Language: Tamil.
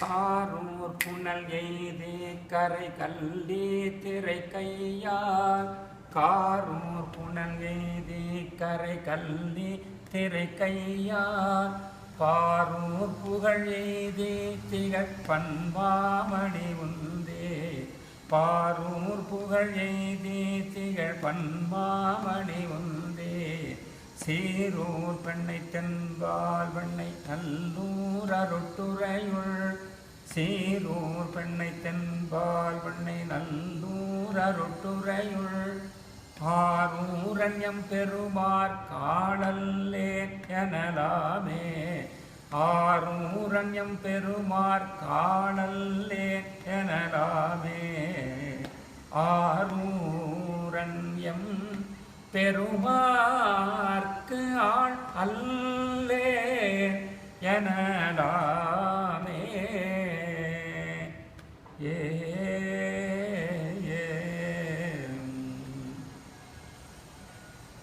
காரூர் புனல் எய்து கரை கல்லி திரை கையால். காரூர் புனல் எய்து கரை கல்லி திரை கையால். பாரூர் புகழ் எய்தி திகழ் பண்பாமணி உந்தே. பாரூர் புகழ் எய்தி திகழ் பண்பாமணி உந்தே. சீரூர் பெண்ணை தென்பால் வெண்ணை நல்லூர் அருட்டுரையுள் சீரூர் பெண்ணை தென்பால் பெண்ணை நல்லூர் அருட்டுரையுள் ஆரூரண்யம் பெருமார் காணல்லே எனலாமே ஆரூரண்யம் பெருமார் காணல்லே எனலாமே ஆரூரண்யம் பெருமார் எனடாமே ஏ